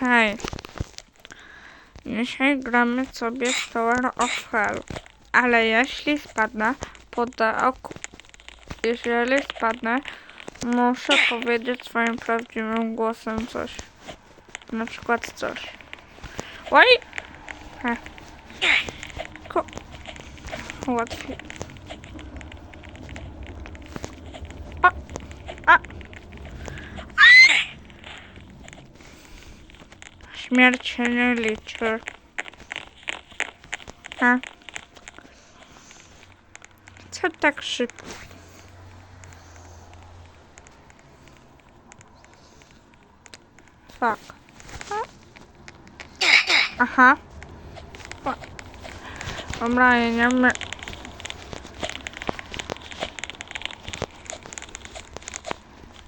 Hej. Dzisiaj gramy sobie w Tower of Hell. Ale jeśli spadnę pod oku... Jeżeli spadnę, muszę powiedzieć swoim prawdziwym głosem coś. Na przykład coś. Oj! Ko... Łatwiej. Śmierć się nie liczy. A? Co tak szybko? Fuck. Aha. O. Dobra, jedziemy.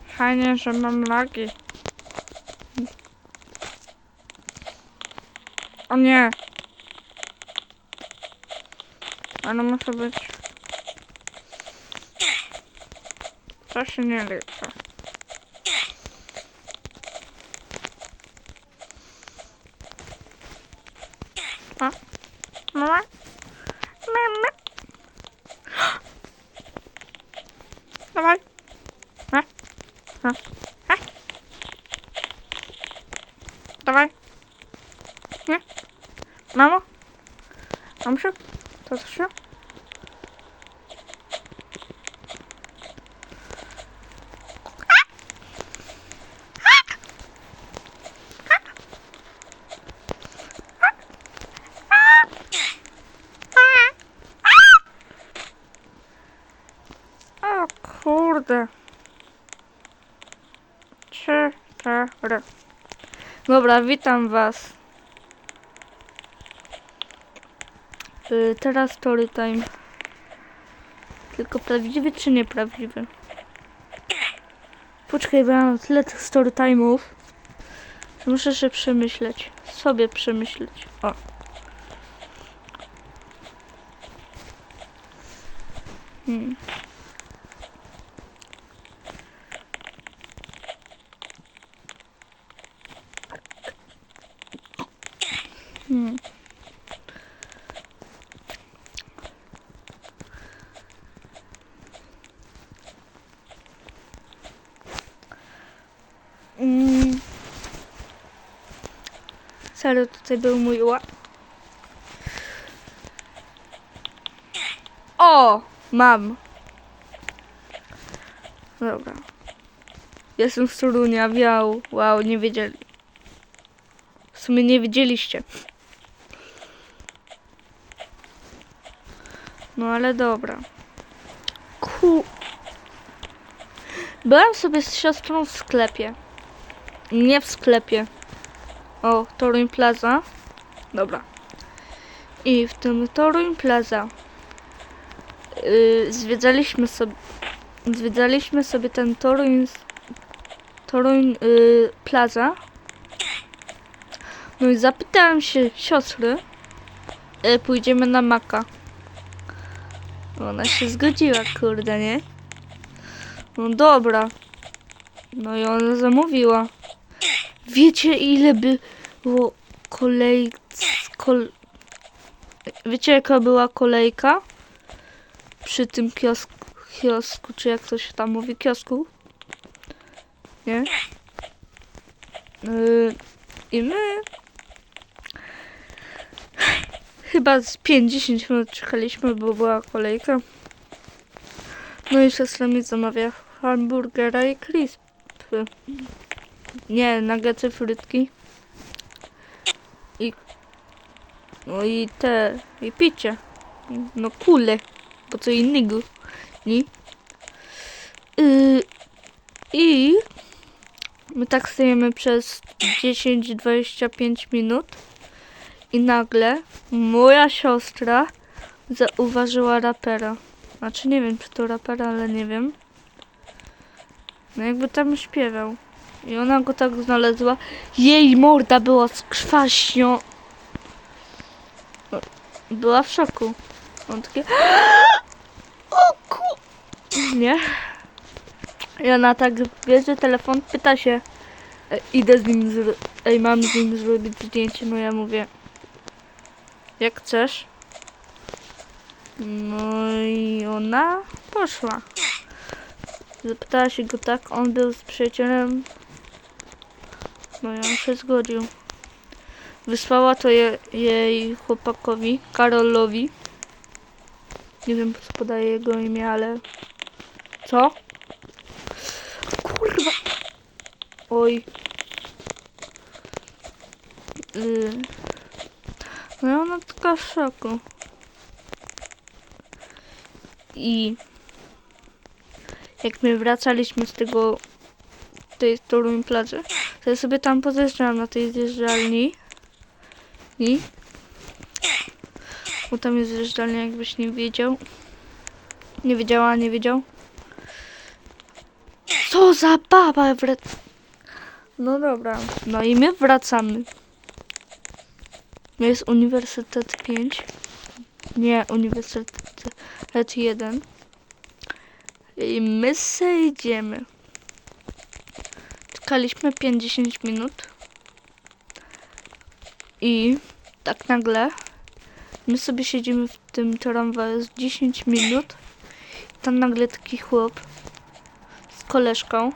Fajnie, że mam lagi. O nie. Ale muszę być... To się nie liczy. A? Mama? Mama? Dawaj. A? A? A? Dawaj. Nie? Mamo? Mamusiu? Tatusiu? O kurde. Trzy, cztery. Dobra, witam was. Teraz story time. Tylko prawdziwy czy nieprawdziwy? Poczekaj, bo mam tyle tych story time'ów. Muszę się przemyśleć. Sobie przemyśleć. O. Hmm. Hmm. Serio, tutaj był mój ła... O! Mam. Dobra. Jestem z Torunia, wiał. Wow, nie wiedzieli. W sumie nie wiedzieliście. No ale dobra. Ku... Byłam sobie z siostrą w sklepie. Nie w sklepie. O, Toruń Plaza. Dobra. I w tym Toruń Plaza yy, zwiedzaliśmy sobie zwiedzaliśmy sobie ten Toruń Toruń yy, Plaza. No i zapytałem się siostry, yy, pójdziemy na Maka. Ona się zgodziła, kurde, nie? No dobra. No i ona zamówiła. Wiecie ile by było kolej... Kol... Wiecie jaka była kolejka? Przy tym kiosku, kiosku, czy jak to się tam mówi, kiosku? Nie? Yy, I my... Chyba z 5-10 minut czekaliśmy, bo była kolejka. No i siostra mi zamawia hamburgera i crispy. Nie, nuggetsy, frytki. I... No i te... i picie. No kule. Bo co innego. Nie? Yy, I... My tak stajemy przez 10-25 minut. I nagle moja siostra zauważyła rapera. Znaczy nie wiem, czy to rapera, ale nie wiem. No jakby tam śpiewał. I ona go tak znalazła. Jej morda była z krwaśnią. No, Była w szoku. On takie... O ku... Nie? I ona tak bierze telefon, pyta się. E, idę z nim zro... Ej, mam z nim zrobić zdjęcie, no ja mówię. Jak chcesz? No i ona poszła. Zapytała się go tak, on był z przyjacielem. No on się zgodził. Wysłała to je, jej chłopakowi, Karolowi. Nie wiem co podaje jego imię, ale... Co? Kurwa! Oj. Y... No i ona taka w szoku. I... Jak my wracaliśmy z tego... tej Toruń plaży, ja sobie tam pozjeżdżałam na tej zjeżdżalni. I... Bo tam jest zjeżdżalnia, jakbyś nie wiedział. Nie wiedziała, nie wiedział. Co za baba wrac... No dobra. No i my wracamy. Jest Uniwersytet 5. Nie, Uniwersytet 1. I my se idziemy. Czekaliśmy 50 minut. I tak nagle my sobie siedzimy w tym tramwaju z 10 minut. I tam nagle taki chłop z koleżką.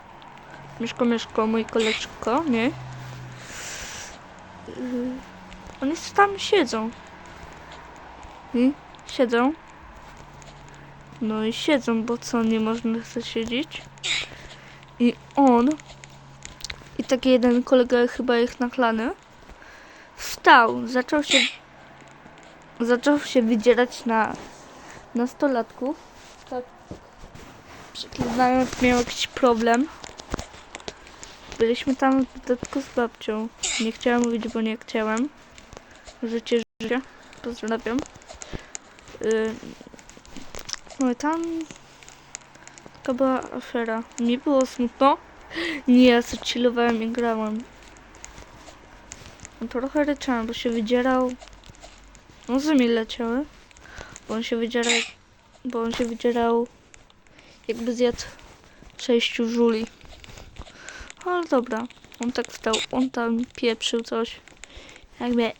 Mieszko, mieszko, mój koleżko, nie? Yy, Oni tam siedzą. I siedzą. No i siedzą, bo co, nie można chce siedzieć. I on taki jeden kolega chyba ich naklany wstał, zaczął się zaczął się wydzierać na nastolatków. Tak przeklinając miał jakiś problem. Byliśmy tam w dodatku z babcią. Nie chciałam mówić, bo nie chciałam. Życie, życie. Pozdrawiam. Yy, no i tam taka była afera. Mi było smutno. Nie, ja chillowałem i grałem. No trochę ryczałem, bo się wydzierał. No z mi leciały. Bo on się wydzierał, bo on się wydzierał jakby zjadł sześciu żuli. Ale dobra, on tak wstał, on tam pieprzył coś. Jakby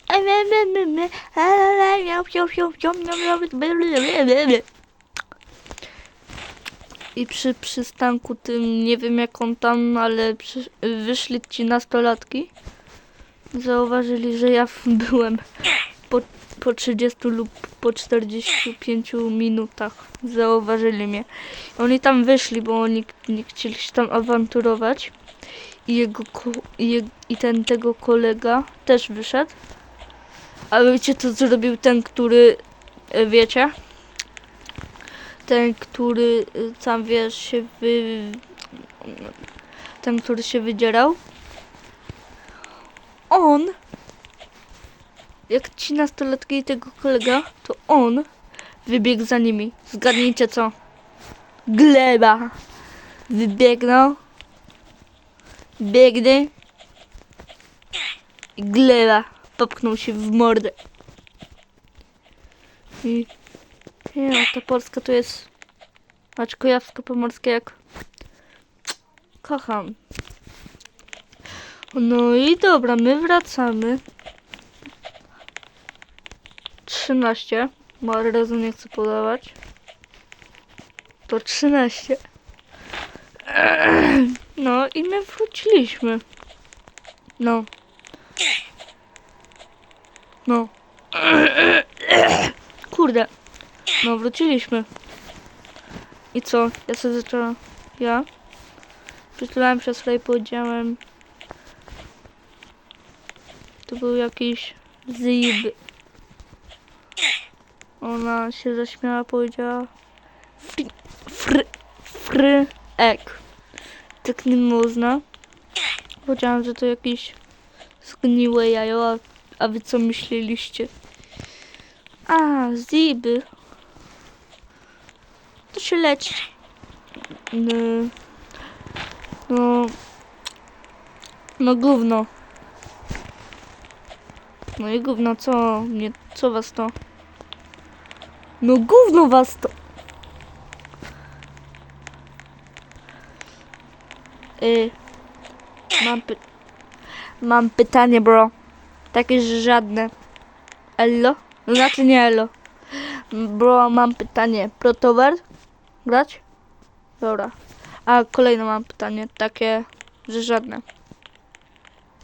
i przy przystanku tym, nie wiem jak on tam, ale przy, wyszli ci nastolatki. Zauważyli, że ja byłem po, po 30 lub po 45 minutach. Zauważyli mnie. Oni tam wyszli, bo oni nie chcieli się tam awanturować. I, jego, i, I ten tego kolega też wyszedł. A wiecie co zrobił ten, który, e, wiecie? Ten, który y, tam wiesz się wy... Ten, który się wydzierał. On jak ci nastolatki i tego kolega, to on wybiegł za nimi. Zgadnijcie co? Gleba. Wybiegnął. Biegnie. Gleba. Popchnął się w mordę. I... Nie, ta Polska to jest... Patrz, kujawsko-pomorskie jak... Kocham. No i dobra, my wracamy. 13, bo ale razu nie chcę podawać. To 13. No i my wróciliśmy. No. No. Kurde. No wróciliśmy. I co? Ja sobie zaczęłam. Ja? Przez chwilę i powiedziałem. To był jakiś zib. Ona się zaśmiała, powiedziała fr, fr, fryek. Tak nie można. Powiedziałam, że to jakieś zgniłe jajo, a, a wy co myśleliście? A, ziby. Się. No, no, no gówno. No i gówno, co mnie, co was to? No gówno was to. Y, mam py Mam pytanie, bro. Takie, żadne. Ello? Znaczy nie Ello. Bro, mam pytanie. Protowar? Grać? Dobra. A kolejne mam pytanie. Takie, że żadne.